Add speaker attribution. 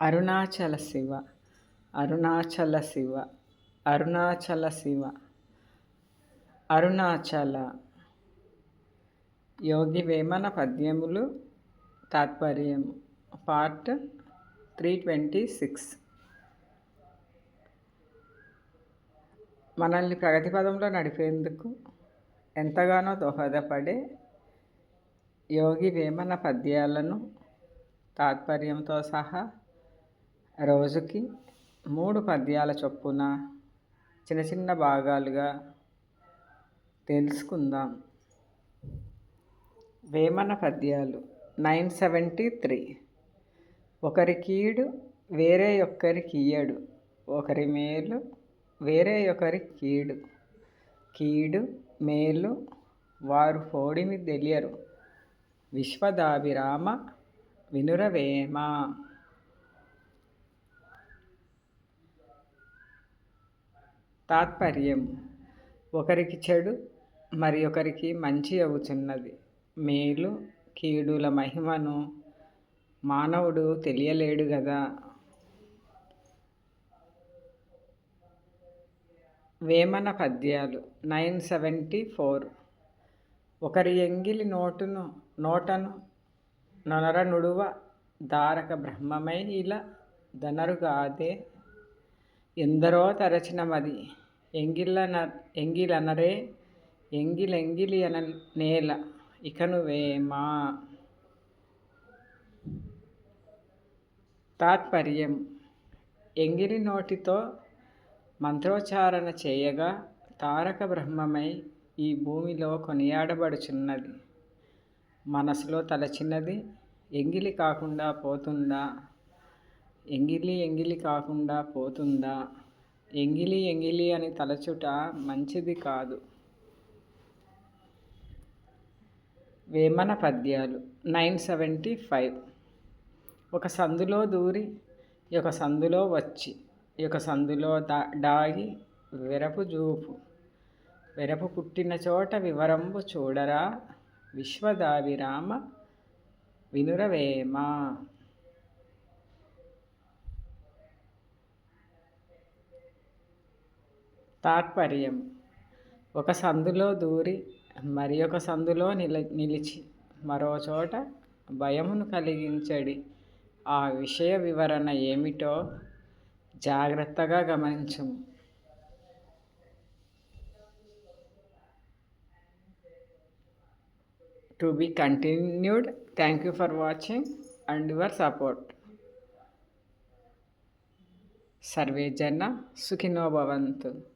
Speaker 1: అరుణాచల శివ అరుణాచల శివ అరుణాచల శివ అరుణాచల. యోగి వేమన పద్యములు తాత్పర్యం part three twenty six. మనల్ని ప్రగతి పదంలో నడిపేందుకు ఎంతగానో దోహదపడే యోగి వేమన పద్యాలను తాత్పర్యంతో సహా రోజుకి మూడు పద్యాల చొప్పున చిన్న చిన్న భాగాలుగా తెలుసుకుందాం. వేమన పద్యాలు నైన్ సెవెంటీ త్రీ. ఒకరి కీడు వేరే ఒక్కరి కీయడు ఒకరి మేలు వేరే ఒకరి కీడు. కీడు మేలు వారు పోడిని తెలియరు. విశ్వదాభిరామ వినురవేమ? తాత్పర్యం. ఒకరికి చెడు మరి ఒకరికి మంచి అవుతున్నది మేలు కీడుల మహిమను మానవుడు తెలియలేడు కదా వేమన పద్యాలు నైన్ సెవెంటీ ఫోర్. ఒకరి ఎంగిలి నోటును నోటను నొనర నుడువ దారక బ్రహ్మమై ఇలా దనరుగాదే ఎందరో తరచినమది. ఎంగిళ్ళన ఎంగిలనరే ఎంగిలెంగిలి అన నేల ఇకను వేమా? తాత్పర్యం. ఎంగిలి నోటితో మంత్రోచ్చారణ చేయగా తారక బ్రహ్మమై ఈ భూమిలో కొనియాడబడుచున్నది. మనసులో తలచిన్నది ఎంగిలి కాకుండా పోతుందా? ఎంగిలి ఎంగిలి కాకుండా పోతుందా? ఎంగిలి ఎంగిలి అని తలచుట మంచిది కాదు. వేమన పద్యాలు నైన్ సెవెంటీ ఫైవ్. ఒక సందులో దూరి ఒక సందులో వచ్చి ఒక సందులో దా డాగి వెరపు జూపు. వెరపు పుట్టిన చోట వివరంబు చూడరా? విశ్వదావిరామ వినురవేమ? తాత్పర్యం ఒక సందులో దూరి మరి ఒక సందులో నిల నిలిచి మరోచోట భయమును కలిగించడి ఆ విషయ వివరణ ఏమిటో జాగ్రత్తగా గమనించము. To be continued thank you for watching and your support. Survey జన సుఖినో భవంతు.